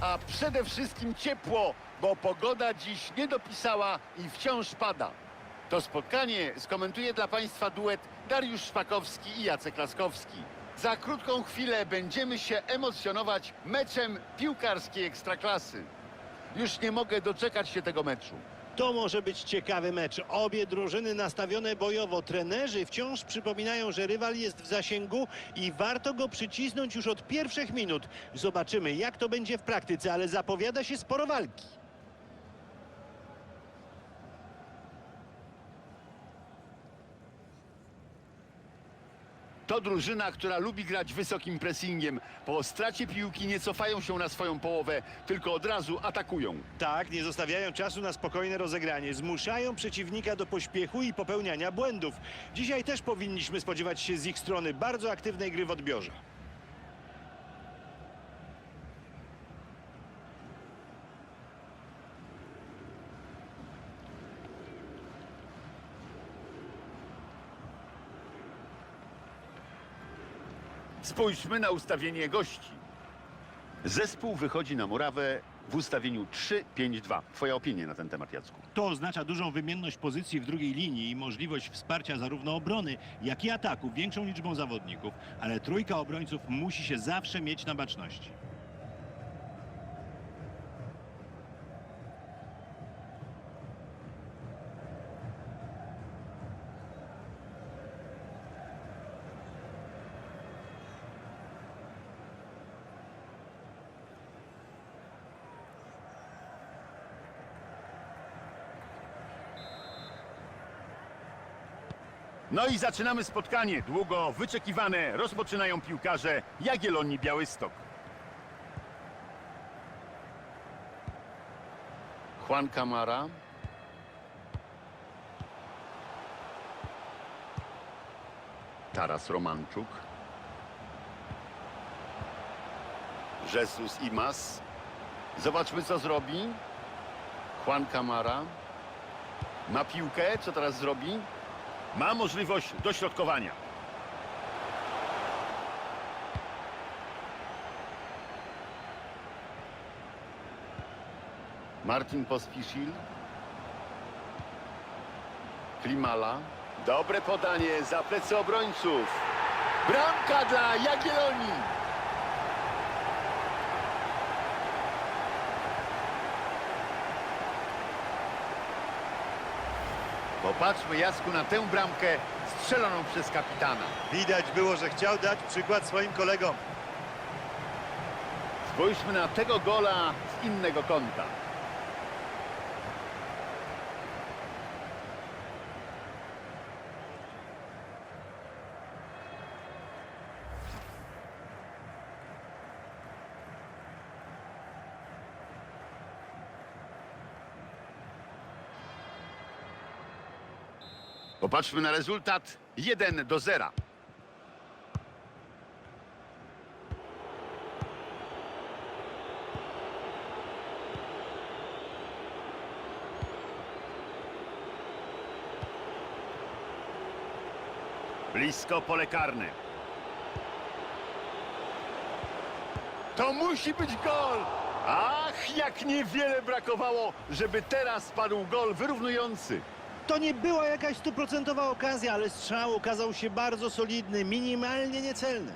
a przede wszystkim ciepło, bo pogoda dziś nie dopisała i wciąż pada. To spotkanie skomentuje dla Państwa duet Dariusz Szpakowski i Jacek Laskowski. Za krótką chwilę będziemy się emocjonować meczem piłkarskiej ekstraklasy. Już nie mogę doczekać się tego meczu. To może być ciekawy mecz. Obie drużyny nastawione bojowo. Trenerzy wciąż przypominają, że rywal jest w zasięgu i warto go przycisnąć już od pierwszych minut. Zobaczymy, jak to będzie w praktyce, ale zapowiada się sporo walki. To drużyna, która lubi grać wysokim pressingiem. Po stracie piłki nie cofają się na swoją połowę, tylko od razu atakują. Tak, nie zostawiają czasu na spokojne rozegranie. Zmuszają przeciwnika do pośpiechu i popełniania błędów. Dzisiaj też powinniśmy spodziewać się z ich strony bardzo aktywnej gry w odbiorze. Spójrzmy na ustawienie gości. Zespół wychodzi na murawę w ustawieniu 3-5-2. Twoja opinia na ten temat, Jacku? To oznacza dużą wymienność pozycji w drugiej linii i możliwość wsparcia zarówno obrony, jak i ataku większą liczbą zawodników, ale trójka obrońców musi się zawsze mieć na baczności. No i zaczynamy spotkanie. Długo wyczekiwane rozpoczynają piłkarze Jagiellonii Białystok. Juan Camara. Taras Romanczuk. Jesus Imas. Zobaczmy co zrobi. Juan Camara. Ma piłkę, co teraz zrobi? Ma możliwość dośrodkowania. Martin Pospiszil. Klimala. Dobre podanie za plecy obrońców. Bramka dla Jagiellonii. Popatrzmy Jasku na tę bramkę strzeloną przez kapitana. Widać było, że chciał dać przykład swoim kolegom. Spójrzmy na tego gola z innego kąta. Popatrzmy na rezultat 1 do 0. Blisko pole karne. To musi być gol! Ach, jak niewiele brakowało, żeby teraz padł gol wyrównujący. To nie była jakaś stuprocentowa okazja, ale strzał okazał się bardzo solidny, minimalnie niecelny.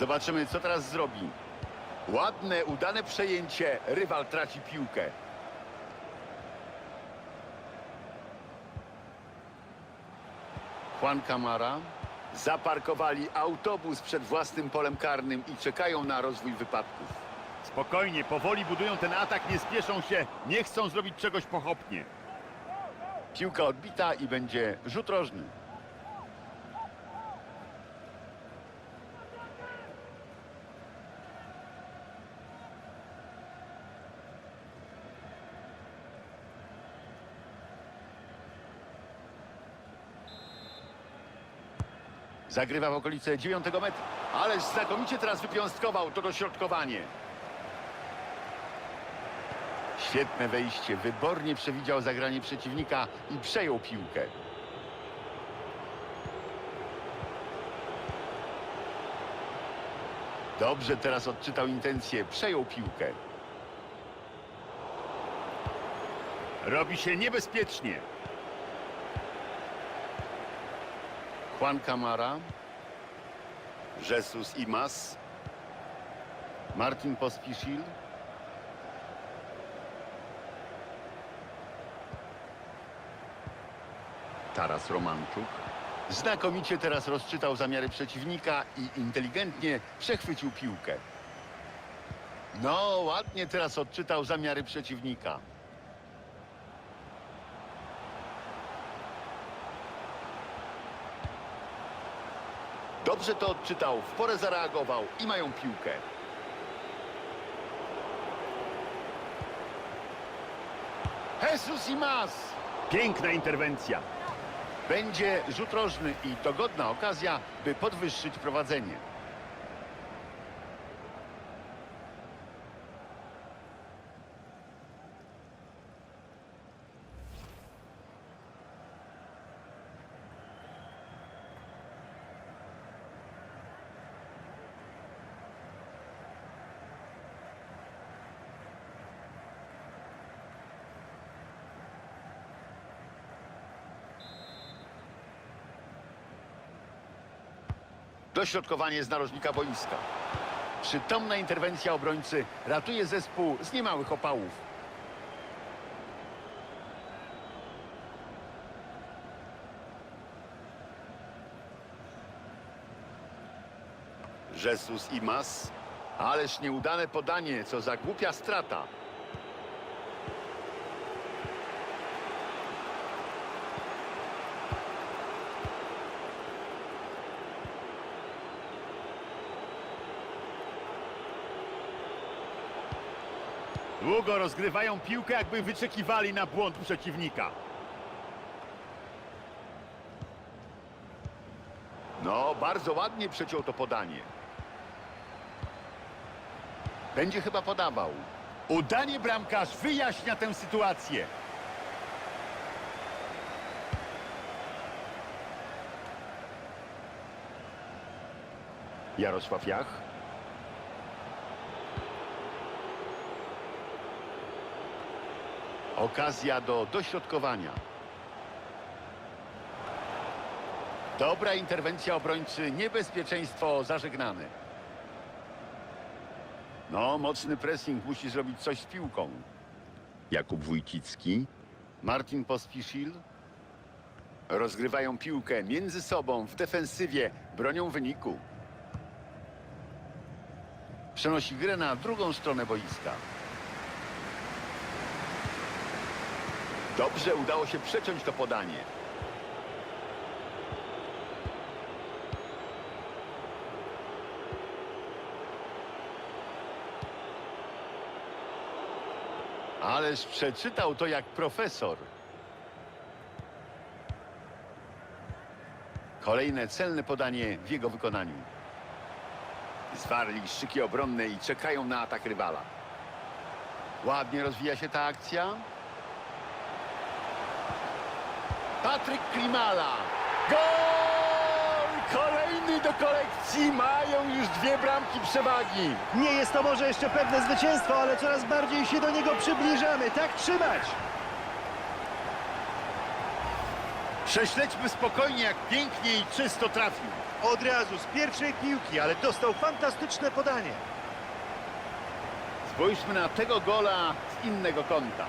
Zobaczymy, co teraz zrobi. Ładne, udane przejęcie. Rywal traci piłkę. Juan Camara. Zaparkowali autobus przed własnym polem karnym i czekają na rozwój wypadków. Spokojnie, powoli budują ten atak, nie spieszą się, nie chcą zrobić czegoś pochopnie. Piłka odbita i będzie rzut rożny. Zagrywa w okolice 9 metra. Ależ znakomicie teraz wypiąstkował to dośrodkowanie. Świetne wejście. Wybornie przewidział zagranie przeciwnika i przejął piłkę. Dobrze teraz odczytał intencje. Przejął piłkę. Robi się niebezpiecznie. Juan Camara. Jesus Imas. Martin Pospisil. Taras Romanczuk. Znakomicie teraz rozczytał zamiary przeciwnika i inteligentnie przechwycił piłkę. No, ładnie teraz odczytał zamiary przeciwnika. Dobrze to odczytał, w porę zareagował i mają piłkę. Jesus Imas! Piękna interwencja. Będzie rzut rożny i to godna okazja, by podwyższyć prowadzenie. Dośrodkowanie z narożnika boiska. Przytomna interwencja obrońcy ratuje zespół z niemałych opałów. Jesus Imas. Ależ nieudane podanie, co za głupia strata. Długo rozgrywają piłkę, jakby wyczekiwali na błąd przeciwnika. No, bardzo ładnie przeciął to podanie. Będzie chyba podawał. Udanie bramkarz wyjaśnia tę sytuację. Jarosław Jach. Okazja do dośrodkowania. Dobra interwencja obrońcy, niebezpieczeństwo zażegnane. No, mocny pressing, musi zrobić coś z piłką. Jakub Wójcicki, Martin Pospisil. Rozgrywają piłkę między sobą w defensywie, bronią wyniku. Przenosi grę na drugą stronę boiska. Dobrze udało się przeciąć to podanie. Ależ przeczytał to jak profesor. Kolejne celne podanie w jego wykonaniu. Zwarli szyki obronne i czekają na atak rywala. Ładnie rozwija się ta akcja. Patryk Klimala. Gol! Kolejny do kolekcji. Mają już dwie bramki przewagi. Nie jest to może jeszcze pewne zwycięstwo, ale coraz bardziej się do niego przybliżamy. Tak trzymać! Prześledźmy spokojnie, jak pięknie i czysto trafił. Od razu z pierwszej piłki, ale dostał fantastyczne podanie. Spójrzmy na tego gola z innego kąta.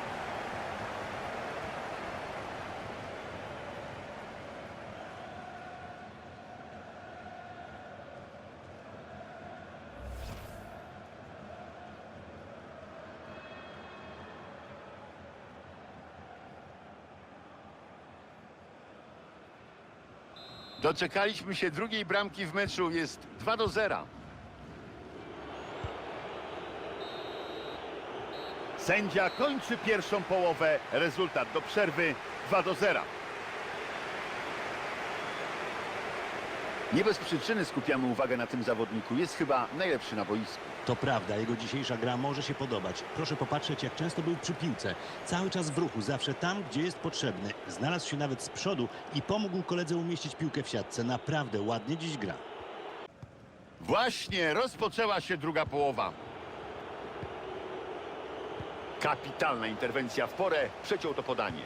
Doczekaliśmy się drugiej bramki w meczu. Jest 2 do 0. Sędzia kończy pierwszą połowę. Rezultat do przerwy 2 do 0. Nie bez przyczyny skupiamy uwagę na tym zawodniku. Jest chyba najlepszy na boisku. To prawda, jego dzisiejsza gra może się podobać. Proszę popatrzeć, jak często był przy piłce. Cały czas w ruchu, zawsze tam, gdzie jest potrzebny. Znalazł się nawet z przodu i pomógł koledze umieścić piłkę w siatce. Naprawdę ładnie dziś gra. Właśnie rozpoczęła się druga połowa. Kapitalna interwencja w porę, przeciął to podanie.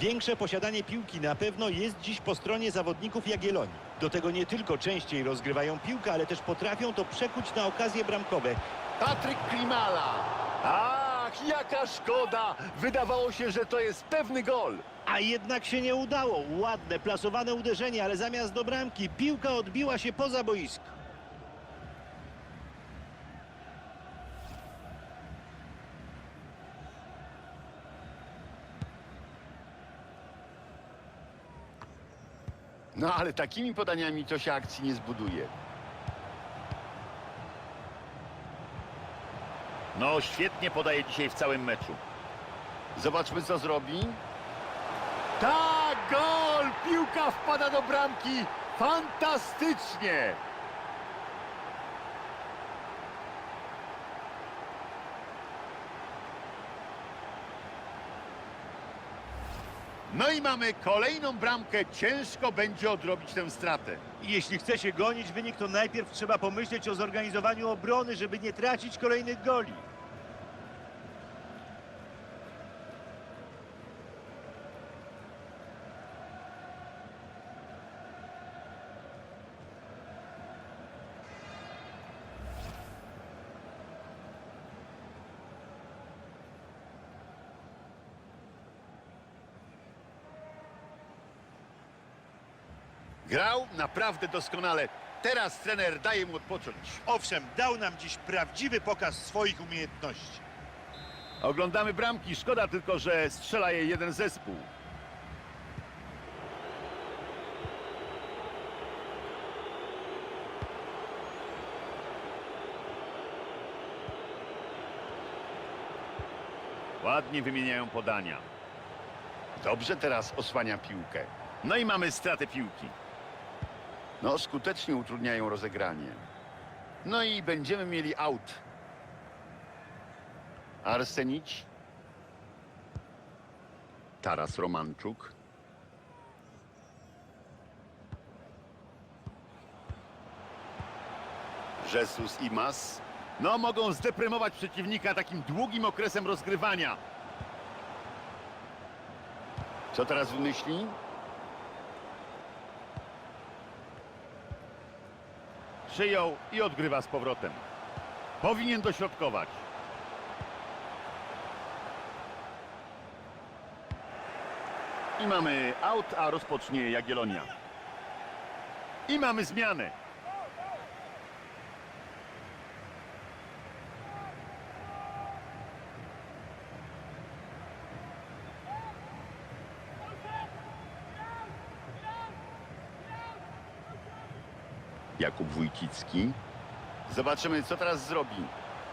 Większe posiadanie piłki na pewno jest dziś po stronie zawodników Jagiellonii. Do tego nie tylko częściej rozgrywają piłkę, ale też potrafią to przekuć na okazje bramkowe. Patryk Klimala. Ach, jaka szkoda! Wydawało się, że to jest pewny gol. A jednak się nie udało. Ładne, plasowane uderzenie, ale zamiast do bramki piłka odbiła się poza boisko. No ale takimi podaniami to się akcji nie zbuduje. No, świetnie podaje dzisiaj w całym meczu. Zobaczmy, co zrobi. Tak, gol! Piłka wpada do bramki. Fantastycznie! No i mamy kolejną bramkę. Ciężko będzie odrobić tę stratę. I Jeśli chce się gonić wynik, to najpierw trzeba pomyśleć o zorganizowaniu obrony, żeby nie tracić kolejnych goli. Grał naprawdę doskonale. Teraz trener daje mu odpocząć. Owszem, dał nam dziś prawdziwy pokaz swoich umiejętności. Oglądamy bramki. Szkoda tylko, że strzela je jeden zespół. Ładnie wymieniają podania. Dobrze teraz osłania piłkę. No i mamy stratę piłki. No, skutecznie utrudniają rozegranie. No i będziemy mieli aut. Arsenić. Taras Romanczuk. Jesus Imas. No, mogą zdeprymować przeciwnika takim długim okresem rozgrywania. Co teraz wymyśli? Przyjął i odgrywa z powrotem. Powinien dośrodkować. I mamy aut, a rozpocznie Jagiellonia. I mamy zmianę. Jakub Wójcicki. Zobaczymy, co teraz zrobi.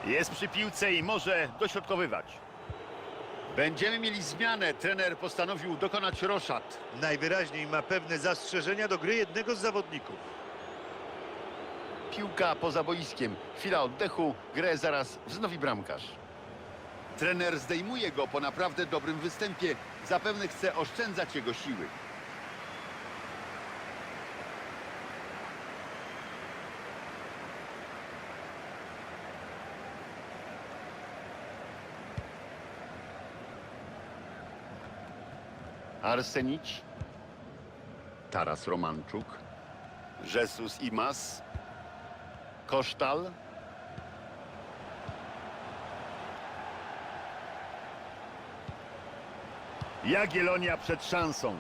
Jest przy piłce i może dośrodkowywać. Będziemy mieli zmianę. Trener postanowił dokonać roszad. Najwyraźniej ma pewne zastrzeżenia do gry jednego z zawodników. Piłka poza boiskiem. Chwila oddechu. Grę zaraz wznowi bramkarz. Trener zdejmuje go po naprawdę dobrym występie. Zapewne chce oszczędzać jego siły. Arsenić. Taras Romanczuk. Jesus Imas. Kosztal. Jagiellonia przed szansą.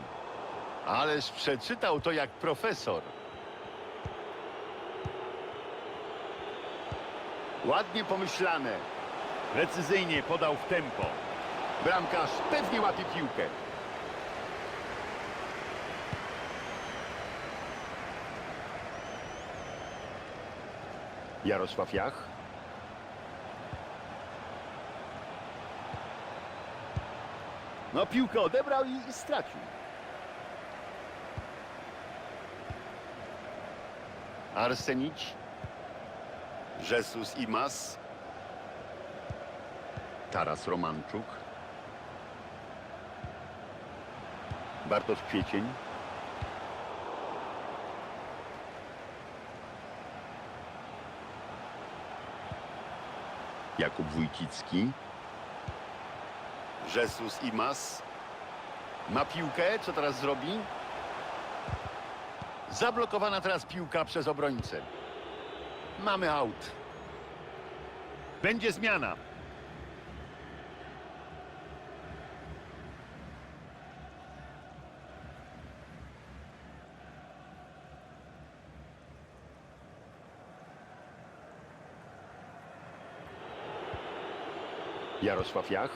Ależ przeczytał to jak profesor. Ładnie pomyślane. Precyzyjnie podał w tempo. Bramkarz pewnie łapie piłkę. Jarosław Jach. No piłkę odebrał i, stracił. Arsenić. Jesus Imas. Taras Romanczuk. Bartosz Kwiecień. Jakub Wójcicki. Jesus Imas. Ma piłkę, co teraz zrobi? Zablokowana teraz piłka przez obrońcę. Mamy aut. Będzie zmiana. Jarosław Jach.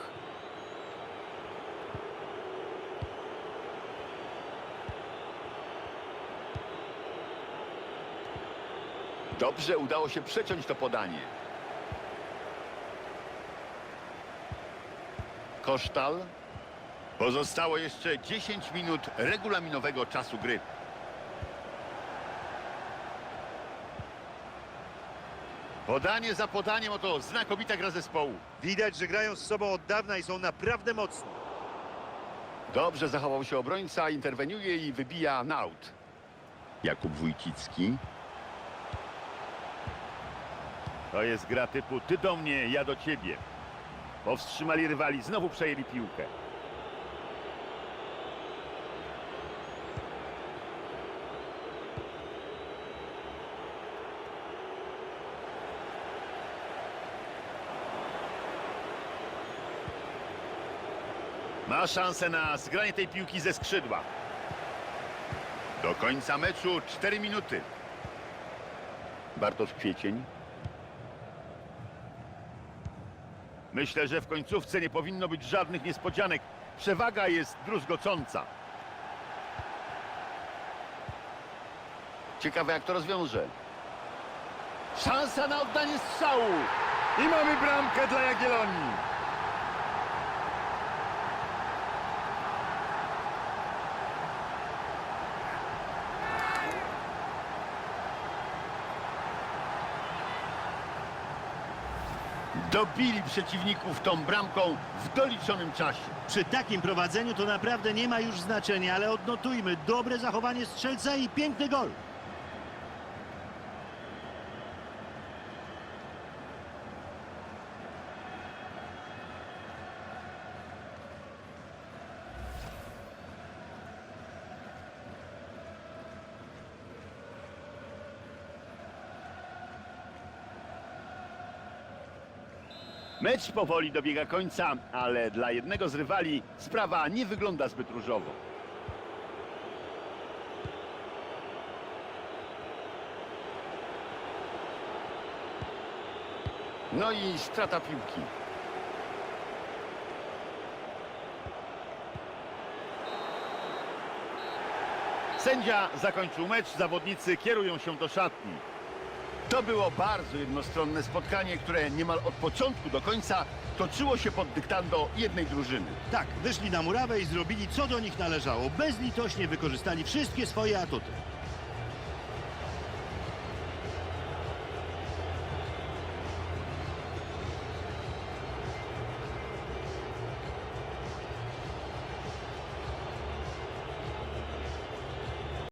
Dobrze udało się przeciąć to podanie. Kosztal. Pozostało jeszcze 10 minut regulaminowego czasu gry. Podanie za podaniem, oto znakomita gra zespołu. Widać, że grają z sobą od dawna i są naprawdę mocni. Dobrze zachował się obrońca, interweniuje i wybija na aut. Jakub Wójcicki. To jest gra typu ty do mnie, ja do ciebie. Powstrzymali rywali, znowu przejęli piłkę. Ma szansę na zgranie tej piłki ze skrzydła. Do końca meczu 4 minuty. Bartosz Kwiecień. Myślę, że w końcówce nie powinno być żadnych niespodzianek. Przewaga jest druzgocąca. Ciekawe jak to rozwiąże. Szansa na oddanie strzału. I mamy bramkę dla Jagiellonii. Dobili przeciwników tą bramką w doliczonym czasie. Przy takim prowadzeniu to naprawdę nie ma już znaczenia, ale odnotujmy dobre zachowanie strzelca i piękny gol. Mecz powoli dobiega końca, ale dla jednego z rywali sprawa nie wygląda zbyt różowo. No i strata piłki. Sędzia zakończył mecz, zawodnicy kierują się do szatni. To było bardzo jednostronne spotkanie, które niemal od początku do końca toczyło się pod dyktando jednej drużyny. Tak, wyszli na murawę i zrobili co do nich należało. Bezlitośnie wykorzystali wszystkie swoje atuty.